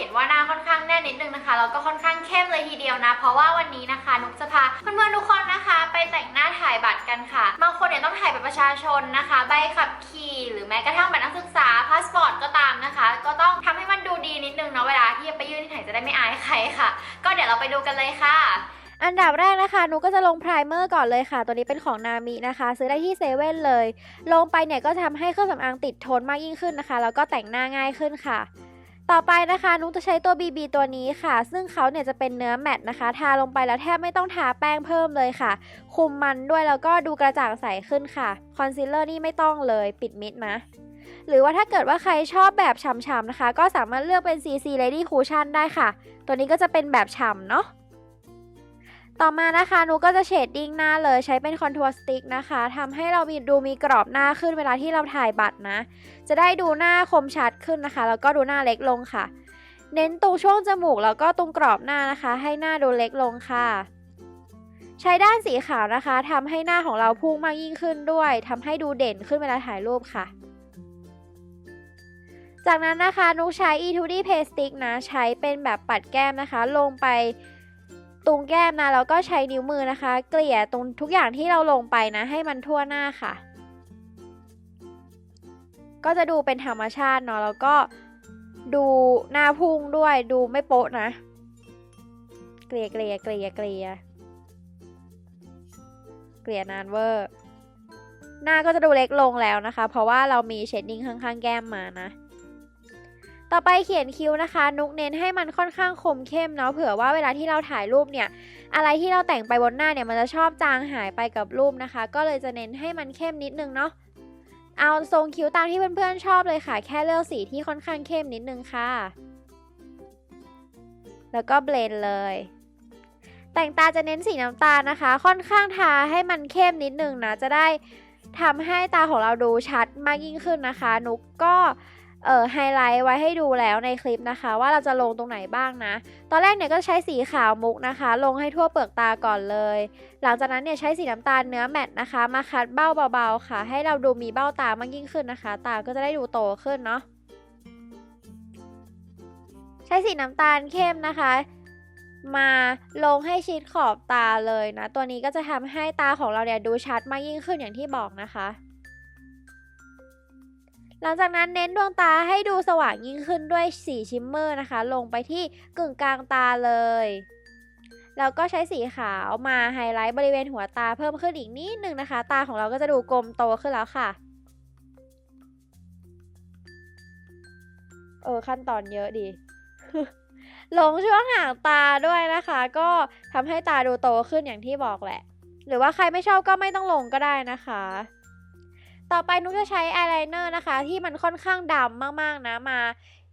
ห็นว่าหน้าค่อนข้างแน่นนิดนึงนะคะแล้วก็ค่อนข้างเข้มเลยทีเดียวนะ เพราะว่าวันนี้นะคะนุกจะพาเพื่อนๆทุกคนนะคะ ไปแต่งหน้าถ่ายบัตรกันค่ะบางคนเนี่ยต้องถ่ายบัตรประชาชนนะคะ ใบขับขี่หรือแม้กระทั่งบัตรนักศึกษาพาสปอร์ตก็ตามนะคะ ก็ต้องทำให้มันดูดีนิดนึงเนาะเวลาที่จะไปยื่นที่ไหนจะได้ไม่อายใครค่ะ ก็เดี๋ยวเราไปดูกันเลยค่ะอันดับแรกนะคะนุกก็จะลงไพรเมอร์ก่อนเลยค่ะ ตัวนี้เป็นของนามินะคะ ซื้อได้ที่เซเว่นเลย ลงไปเนี่ยก็ทำให้เครื่องสำอางติดทนมากยิ่งขึ้นนะคะ แล้วก็แต่งหน้าง่ายขึ้นค่ะ ต่อไปนะคะนุ้งจะใช้ตัว BB ตัวนี้ค่ะ ซึ่งเขาเนี่ยจะเป็นเนื้อแมตต์นะคะ ทาลงไปแล้วแทบไม่ต้องทาแป้งเพิ่มเลยค่ะ คุมมันด้วยแล้วก็ดูกระจ่างใสขึ้นค่ะ คอนซีลเลอร์นี่ไม่ต้องเลยปิดมิดนะ หรือว่าถ้าเกิดว่าใครชอบแบบฉ่ำๆนะคะ ก็สามารถเลือกเป็น CC Lady Cushion ได้ค่ะ ตัวนี้ก็จะเป็นแบบฉ่ำเนาะ ต่อมานะคะหนูก็จะเชดดิ้งหน้าเลยใช้เป็นคอนทัวร์สติ๊กนะคะทำให้เรามีดูมีกรอบหน้าขึ้นเวลาที่เราถ่ายบัตรนะ จะได้ดูหน้าคมชัดขึ้นนะคะ แล้วก็ดูหน้าเล็กลงค่ะ เน้นตรงช่วงจมูกแล้วก็ตรงกรอบหน้านะคะ ให้หน้าดูเล็กลงค่ะ ใช้ด้านสีขาวนะคะทำให้หน้าของเราพุ่งมากยิ่งขึ้นด้วยทำให้ดูเด่นขึ้นเวลาถ่ายรูปค่ะจากนั้นนะคะนุกใช้ E2D Paste Stick นะ ใช้เป็นแบบปัดแก้มนะคะ ลงไป ตรงแก้มนะแล้วก็ใช้นิ้วมือนะคะ เกลี่ยตรงทุกอย่างที่เราลงไปนะ ให้มันทั่วหน้าค่ะ ก็จะดูเป็นธรรมชาติเนาะแล้วก็ดูหน้าพุ่งด้วยดูไม่โป๊ะนะ เกลี่ยเกลี่ยเกลี่ยเกลี่ยเกลี่ยนานเวอร์ หน้าก็จะดูเล็กลงแล้วนะคะ เพราะว่าเรามีเชดดิ้งข้างๆแก้มมานะ ต่อไปเขียนคิ้วนะคะ นุกเน้นให้มันค่อนข้างคมเข้มเนาะเผื่อว่าเวลาที่เราถ่ายรูปเนี่ย อะไรที่เราแต่งไปบนหน้าเนี่ยมันจะชอบจางหายไปกับรูปนะคะ ก็เลยจะเน้นให้มันเข้มนิดนึงเนาะเอาทรงคิ้วตามที่เพื่อนๆชอบเลยค่ะ แค่เลือกสีที่ค่อนข้างเข้มนิดนึงค่ะ แล้วก็เบลนด์เลย แต่งตาจะเน้นสีน้ำตาลนะคะ ค่อนข้างทาให้มันเข้มนิดนึงนะจะได้ทำให้ตาของเราดูชัดมากยิ่งขึ้นนะคะ นุกก็ เอ่อไฮไลท์ไว้ให้ดูแล้วในคลิปนะคะ ว่าเราจะลงตรงไหนบ้างนะ ตอนแรกเนี่ยก็ใช้สีขาวมุกนะคะ ลงให้ทั่วเปลือกตาก่อนเลย หลังจากนั้นเนี่ยใช้สีน้ำตาลเนื้อแมตต์นะคะ มาคัดเบ้าเบาๆค่ะ ให้เราดูมีเบ้าตามากยิ่งขึ้นนะคะ ตาก็จะได้ดูโตขึ้นเนาะใช้สีน้ำตาลเข้มนะคะ มาลงให้ชิดขอบตาเลยนะ ตัวนี้ก็จะทำให้ตาของเราเนี่ยดูชัดมากยิ่งขึ้นอย่างที่บอกนะคะ หลังจากนั้นเน้นดวงตาให้ดูสว่างยิ่งขึ้นด้วยสีชิมเมอร์นะคะ ลงไปที่กึ่งกลางตาเลย แล้วก็ใช้สีขาวมาไฮไลท์บริเวณหัวตาเพิ่มขึ้นอีกนิดนึงนะคะ ตาของเราก็จะดูกลมโตขึ้นแล้วค่ะ เออขั้นตอนเยอะดีลงช่วงห่างตาด้วยนะคะ ก็ทำให้ตาดูโตขึ้นอย่างที่บอกแหละ หรือว่าใครไม่ชอบก็ไม่ต้องลงก็ได้นะคะ ต่อไปนุกจะใช้อายไลเนอร์นะคะ ที่มันค่อนข้างดำมากๆนะมา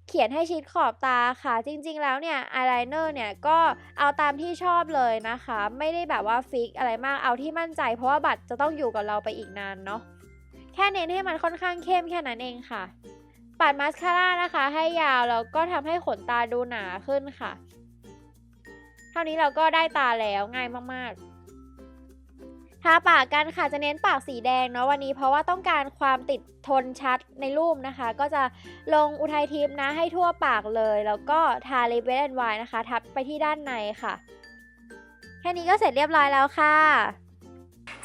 เขียนให้ชิดขอบตาค่ะ จริง ๆ แล้วเนี่ยอายไลเนอร์เนี่ยก็เอาตามที่ชอบเลยนะคะ ไม่ได้แบบว่าฟิกอะไรมากเอาที่มั่นใจ เพราะว่าบัตรจะต้องอยู่กับเราไปอีกนานเนาะแค่เน้นให้มันค่อนข้างเข้มแค่นั้นเองค่ะ ปัดมาสคาร่านะคะ ให้ยาวแล้วก็ทำให้ขนตาดูหนาขึ้นค่ะ เท่านี้เราก็ได้ตาแล้วง่ายมากๆ ทาปากกันค่ะจะเน้นปากสีแดงเนาะวันนี้เพราะว่าต้องการความติดทนชัดในรูปนะคะ ก็จะลงอุทัยทิพย์นะให้ทั่วปากเลย แล้วก็ทาลิปเวทแอนไวนะคะ ทับไปที่ด้านในค่ะ แค่นี้ก็เสร็จเรียบร้อยแล้วค่ะ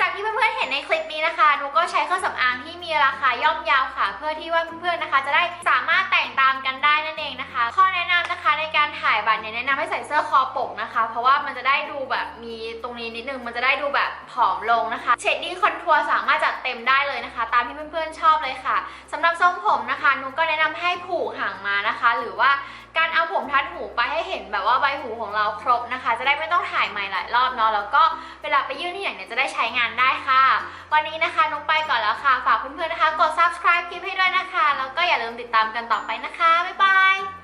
จากที่เพื่อนๆเห็นในคลิปนี้นะคะนุก็ใช้เครื่องสำอางที่มีราคาย่อมยาวค่ะ เพื่อที่ว่าเพื่อนๆนะคะ จะได้สามารถแต่งตามกันได้นั่นเองนะคะ ข้อแนะนำนะคะ เนี่ยแนะนำให้ใส่เสื้อคอปกนะคะ เพราะว่ามันจะได้ดูแบบมีตรงนี้นิดนึง มันจะได้ดูแบบผอมลงนะคะ เชดดิ้งคอนทัวร์สามารถจัดเต็มได้เลยนะคะ ตามที่เพื่อนๆชอบเลยค่ะสำหรับทรงผมนะคะนุกก็แนะนำให้ผูกหางมานะคะ หรือว่าการเอาผมทัดหูไปให้เห็นแบบว่าใบหูของเราครบนะคะ จะได้ไม่ต้องถ่ายใหม่หลายรอบเนาะแล้วก็เวลาไปยื่นที่ไหนเนี่ยจะได้ใช้งานได้ค่ะ วันนี้นะคะนุกไปก่อนแล้วค่ะ ฝากเพื่อนๆนะคะ กด subscribe คลิปให้ด้วยนะคะ แล้วก็อย่าลืมติดตามกันต่อไปนะคะบ๊ายบาย